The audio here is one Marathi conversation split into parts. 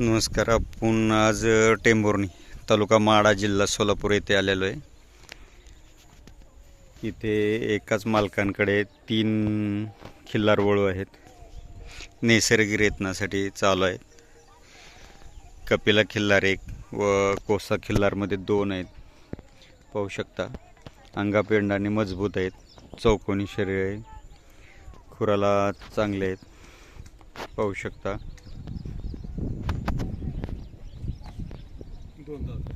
नमस्कार आपण आज टेंभुर्णी तालुका माडा जिल्हा सोलापूर येथे आलेलो आहे. इथे एकाच मालकांकडे तीन खिल्लार वळू आहेत. नैसर्गिक रेतनासाठी चालू आहेत. कपिला खिल्लार एक व कोसा खिल्लारमध्ये दोन आहेत. पाहू शकता अंगापेंडाने मजबूत आहेत. चौकोनी शरीर आहे. खुराला चांगले आहेत. पाहू शकता दोन दात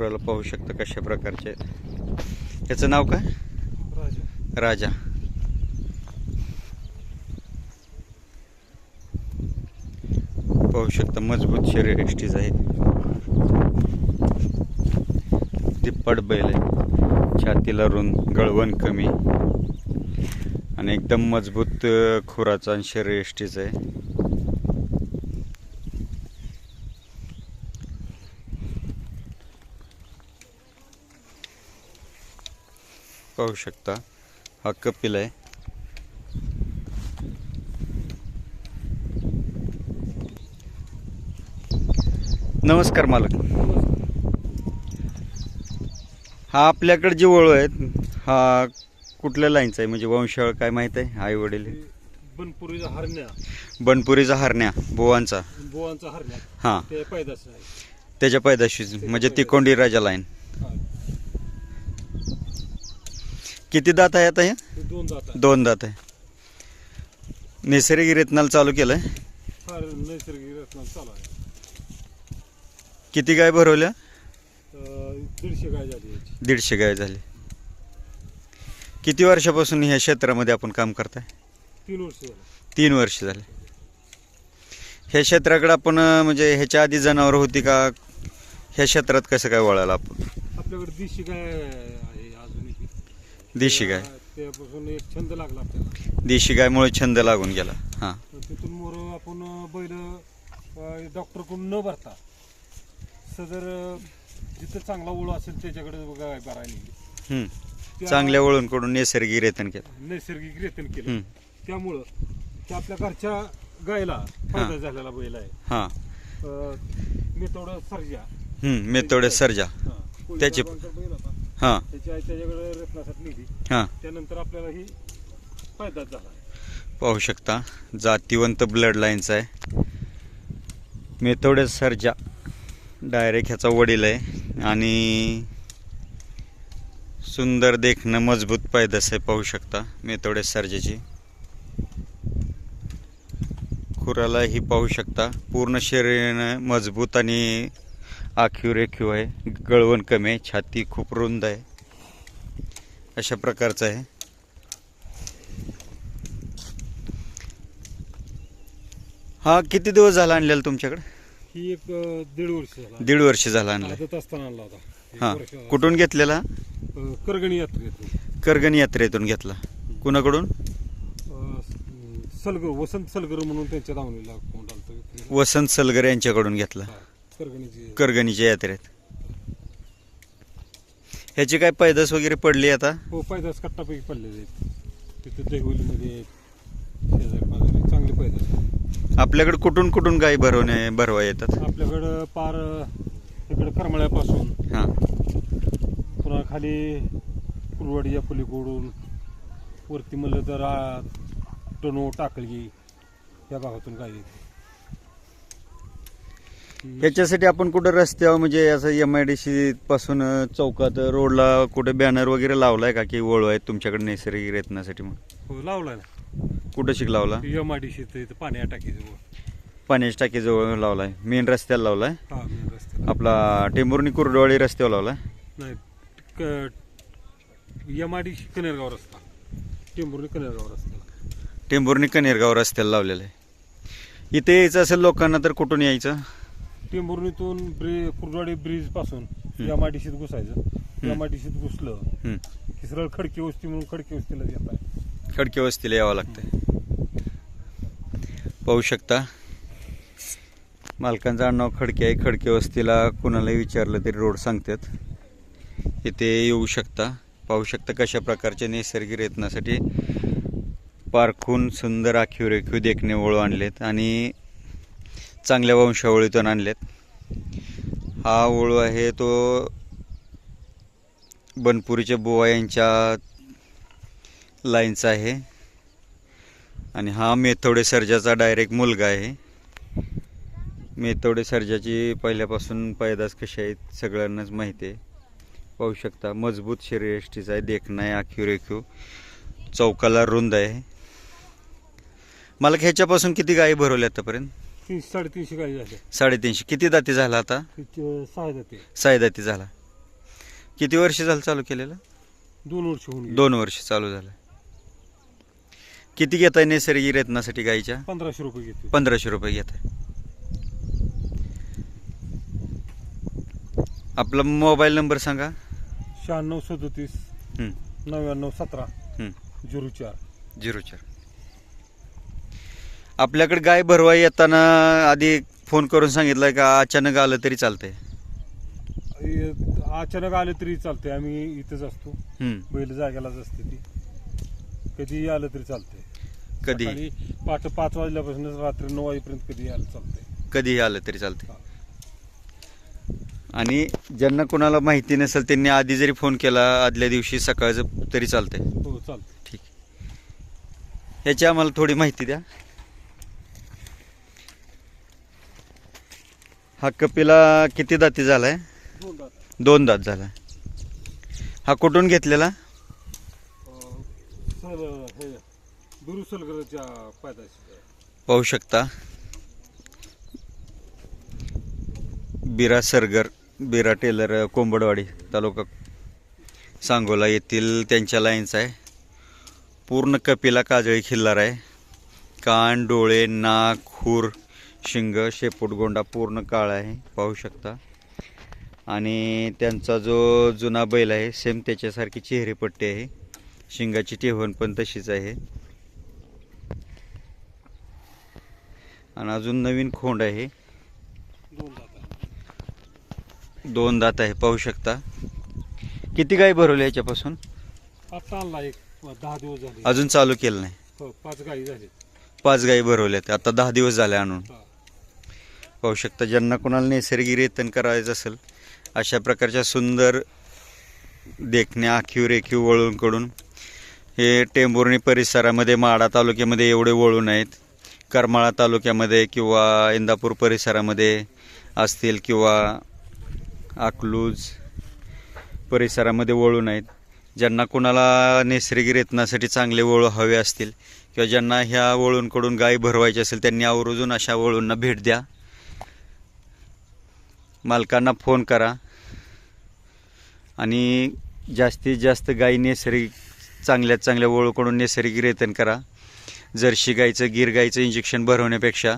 खुराला पाहू शकता कशा प्रकारचे. आहेत याचं नाव काय? राजा. राजा. पाहू शकता मजबूत शरीर एष्टीज आहे तिप्पट बैल आहे छातीला रुंद गळवण कमी. आणि एकदम मजबूत खुराचा आणि शरीर एष्टीच आहे. पाहू शकता. हा कपिल आहे. नमस्कार मालक. हा आपल्याकडे जे वळू आहेत हा कुठल्या लाईनचा आहे? म्हणजे वंशावळ काय माहीत आहे? आई वडील बनपुरीचा हरण्या. बनपुरीचा हरण्या बोवांचा. बोवांचा हरण्या. हां. त्याच्या पैदाशी म्हणजे तिकोंडी राजा लाईन हा. किती दात आहे आता हे? दोन दात आहे दोन दात आहे. नैसर्गिक रेतनाल चालू केलं आहे नैसर्गिक रत्न चालू आहे. किती गाय भरवल्या? दीडशे गाय झाली दीडशे गाय झाली. किती वर्षापासून ह्या क्षेत्रामध्ये आपण काम करताय? तीन वर्ष झालं. तीन वर्ष झाले. ह्या क्षेत्राकडे आपण म्हणजे ह्याच्या आधी जनावर होती का? ह्या क्षेत्रात कसं काय वळालं आपण? आपल्याकडे देशी गाय. देशी गाय. त्या- त्यापासून एक छंद लागला आपल्याला. देशी गायमुळे छंद लागून गेला. हां. तर तिथून मोर आपण बैल डॉक्टरकडून न भरता सदर अं, जिथं चांगला ओळ असेल त्याच्याकडे गाय भरायला. हम्म. त्या- चांगल्या वळूनकडून नैसर्गिक रेतन केलं. नैसर्गिक रेतन केलं. हम्म. त्यामुळं ते आपल्या घरच्या गायला फायदा झालेला बैल आहे. हां. अं, मी थोडं सर्जा. हम्म, मेथोडे सर्जा. त्याची- होता. हां. त्याची आई त्याच्याकडे रत्नासाठी नेली. हां. त्यानंतर आपल्याला ही फायदाच झाला. पाहू शकता जातीवंत ब्लड लाईनचा आहे. मेथोडे सर्जा डायरेक्ट ह्याचा वडील आहे. आणि सुंदर देखणं मजबूत पैदास आहे पाहू शकता मेथोडे सर्जाची. खुराला ही पाहू शकता पूर्ण शरीरानं मजबूत आणि आखीव रेखीव आहे. गळवण कमी आहे. छाती खूप रुंद आहे. अशा प्रकारचं आहे. हा किती दिवस झाला आणलेला तुमच्याकडे? ही एक दीड वर्ष झाला. दीड वर्ष झाला आणलाय. आदत असताना आणला हा. कुठून घेतलेला? करगणी यात्रेतून. करगणी यात्रेतून घेतला. कुणाकडून? अं, सलगर वसंत सलगर म्हणून त्यांच्या दावणीला कोण आलतं? विक्रीला. वसंत सलगर यांच्याकडून घेतला. हा, करगणीची करगणीच्या यात्रेत. ह्याची काय पैदास वगैरे पडली आता? हो पैदास कट्टापैकी पडलेले आहेत. तिथे देहवलीमध्ये शेजारी पाजारी चांगले पैदास आपल्याकडे कुठून कुठून गाय भरवणे भरवा येतात? आपल्याकडं पार इकडं करमळ्यापासून. हां. पुन्हा खाली फुलवाडीच्या पलीकडून वरती म्हणलं तर आ, टणो टाकळी या भागातून गाय येते. ह्याच्यासाठी आपण कुठं रस्त्यावर म्हणजे असं एम आय डी सी पासून चौकात रोडला कुठे बॅनर वगैरे लावलाय का? की ओळू आहेत तुमच्याकडे नैसर्गिक रेतनासाठी म्हणून? हो लावलाय ना. कुठं शिक लावला? एम आय डी सी पाण्या टाकीजवळ. पाण्याच्या टाकीजवळ लावलाय. मेन रस्त्याला लावलाय? हा मेन रस्त्याला. आपला टेंभुर्णी कुर्डवाडी रस्त्यावर लावलाय? नाही M I D C Kanergaon रस्ता. टेंभुर्णी कनेरगाव रस्त्याला. टेंभुर्णी कनेरगाव रस्त्याला लावलेलं आहे. इथे यायचं असेल लोकांना तर कुठून यायचं? टेंभुर्णीतून ब्रि कुर्डवाडी ब्रिजपासून. एम आय डी सीत घुसायचं. एम आय डी सीत घुसलं. की सरळ खडकी वस्ती म्हणून खडकी वस्तीला येत आहे. खडके वस्तीला यावं लागतंय. पाहू शकता. मालकांचं आडनाव खडके आहे. खडके वस्तीला कुणालाही विचारलं तरी रोड सांगतात. इथे येऊ शकता. पाहू शकता कशा प्रकारचे नैसर्गिक रेतनासाठी पारखून सुंदर आखीव रेखीव देखणे वळू आणलेत. आणि चांगल्या वंशावळीतून आणलेत. हा ओळू आहे तो बनपुरीच्या बुवा यांच्या लाईनचा आहे. आणि हा मेथोडे सर्जाचा डायरेक्ट मुलगा आहे. मेथवडे सर्जाची पहिल्यापासून पैदास कशी आहेत सगळ्यांनाच माहिती आहे. पाहू शकता मजबूत शरीरयष्टीचा आहे देखणं आहे आखीव रेखीव. चौकाला रुंद आहे. मला ह्याच्यापासून किती गायी भरवल्या आतापर्यंत? तीनशे साडेतीनशे गाई झाल्या. साडेतीनशे. किती दाती झाला आता? तिथे सहा जाते साई दाती झाला. किती वर्ष झालं चालू केलेलं? दोन वर्ष होऊन गेली. दोन वर्ष चालू झालं. किती घेताय नैसर्गिक रेतनासाठी गाईच्या? पंधराशे रुपये घेते पंधराशे रुपये घेत आहे आपला मोबाईल नंबर सांगा. शहाण्णव सदोतीस हं, नव्याण्णव सतरा हं. झिरो चार. झिरो चार. आपल्याकडे गाय भरवा येताना आधी फोन करून सांगितलं का अचानक आलं तरी चालतंय? अचानक आले तरी चालते आम्ही इथंच असतो. बैल जागेलाच असते ती. कधी आलं तरी चालते कधी? पाठ पाच वाजल्यापासून रात्री नऊ वाजेपर्यंत कधी आलं चालते कधीही आलं तरी चालतंय. आणि ज्यांना कोणाला माहिती नसेल त्यांनी आधी जरी फोन केला आदल्या दिवशी सकाळचं तरी चालतंय. हो चालते ठीक. ह्याची आम्हाला थोडी माहिती द्या. हा कपिला किती दाती झालाय? दोन दात. दोन दात झाला. हा कुठून घेतलेला? अं, सर हे दुरुसलगरच्या पायदाशी पाहू शकता. बिरा सरगर बिरा टेलर कोंबडवाडी तालुका सांगोला येथील त्यांच्या लाईनचा आहे. पूर्ण कपिला काजळी खिल्लार आहे. कान डोळे नाक खूर शिंग शेपूटगोंडा पूर्ण काळा आहे पाहू शकता. आणि त्यांचा जो जुना बैल आहे सेम त्याच्यासारखी चेहरेपट्टी आहे. शिंगाची टेहण पण तशीच आहे. आणि अजून नवीन खोंड आहे. दोन दात आहे. पाहू शकता. किती गाय भरवल्या याच्यापासून? अजून चालू केलं नाही. हो पाच गाई झाले. पाच गायी भरवल्यात. आता दहा दिवस झाले आणून. पाहू शकता ज्यांना कोणाला नैसर्गिक रेतन करायचं असेल अशा प्रकारच्या सुंदर देखण्या आखीव रेखीव वळूंकडून. हे टेंभुर्णी परिसरामध्ये माडा तालुक्यामध्ये एवढे वळून आहेत. करमाळा तालुक्यामध्ये किंवा इंदापूर परिसरामध्ये असतील किंवा अकलूज परिसरामध्ये वळून आहेत. ज्यांना कोणाला नैसर्गिक रेतनासाठी चांगले वळू हवे असतील किंवा ज्यांना ह्या वळूंकडून गाय भरवायची असेल त्यांनी आवर्जून अशा वळूंना भेट द्या. मालकांना फोन करा. आणि जास्तीत जास्त गाई नैसर्गिक चांगल्यात चांगल्या वळूकडून नैसर्गिक रेतन करा. जर्शी गाईचं गिर गाईचं इंजेक्शन भरवण्यापेक्षा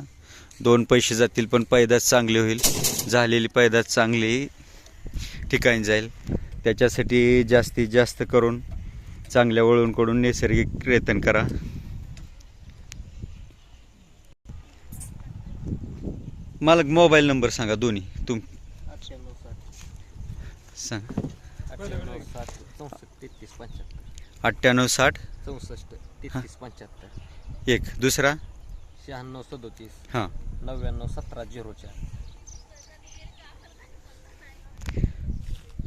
दोन पैसे जातील पण पैदास चांगली होईल. झालेली पैदास चांगली ठिकाणी जाईल. त्याच्यासाठी जास्तीत जास्त करून चांगल्या वळूंकडून नैसर्गिक रेतन करा. मालक मोबाईल नंबर सांगा दोन्ही. तुम सांगा. चौसष्ट तेहतीस पंच्याहत्तर. अठ्ठ्याण्णव साठ? चौसष्ट तेहतीस पंच्याहत्तर. एक. दुसरा? शहाण्णव सदोतीस. हां. नव्याण्णव सतरा झिरो चार.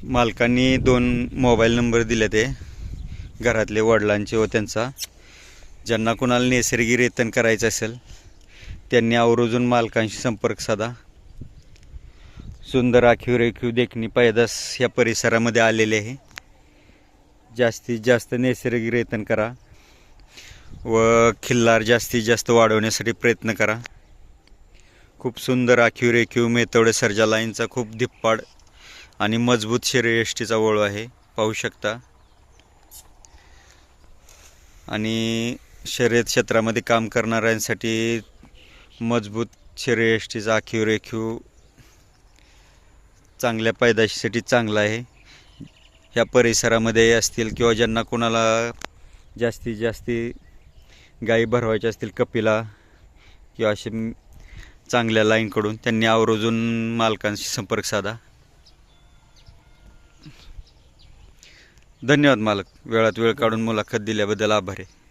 मालकांनी दोन मोबाईल नंबर दिले ते घरातले वडिलांचे व त्यांचा. ज्यांना कोणाला नैसर्गिक रेतन करायचं असेल त्यांनी आवर्जून मालकांशी संपर्क साधा. सुंदर आखीव रेखीव देखणी पैदास या परिसरामध्ये आलेले आहे. जास्तीत जास्त नैसर्गिक रेतन करा व खिल्लार जास्तीत जास्त वाढवण्यासाठी प्रयत्न करा. खूप सुंदर आखीव रेखीव मेतवडे सर्जा लाईनचा खूप धिप्पाड आणि मजबूत शरीरयष्टीचा वळू आहे. पाहू शकता. आणि शर्यत क्षेत्रामध्ये काम करणाऱ्यांसाठी मजबूत शरीरयष्टीचा आखीव रेखीव चांगल्या पैदाशीसाठी चांगला आहे. ह्या परिसरामध्ये असतील किंवा ज्यांना कोणाला जास्तीत जास्ती गायी भरवायच्या असतील कपिला किंवा असे चांगल्या लाईनकडून त्यांनी आवर्जून मालकांशी संपर्क साधा. धन्यवाद मालक. वेळात वेळ काढून मुलाखत दिल्याबद्दल आभार आहे.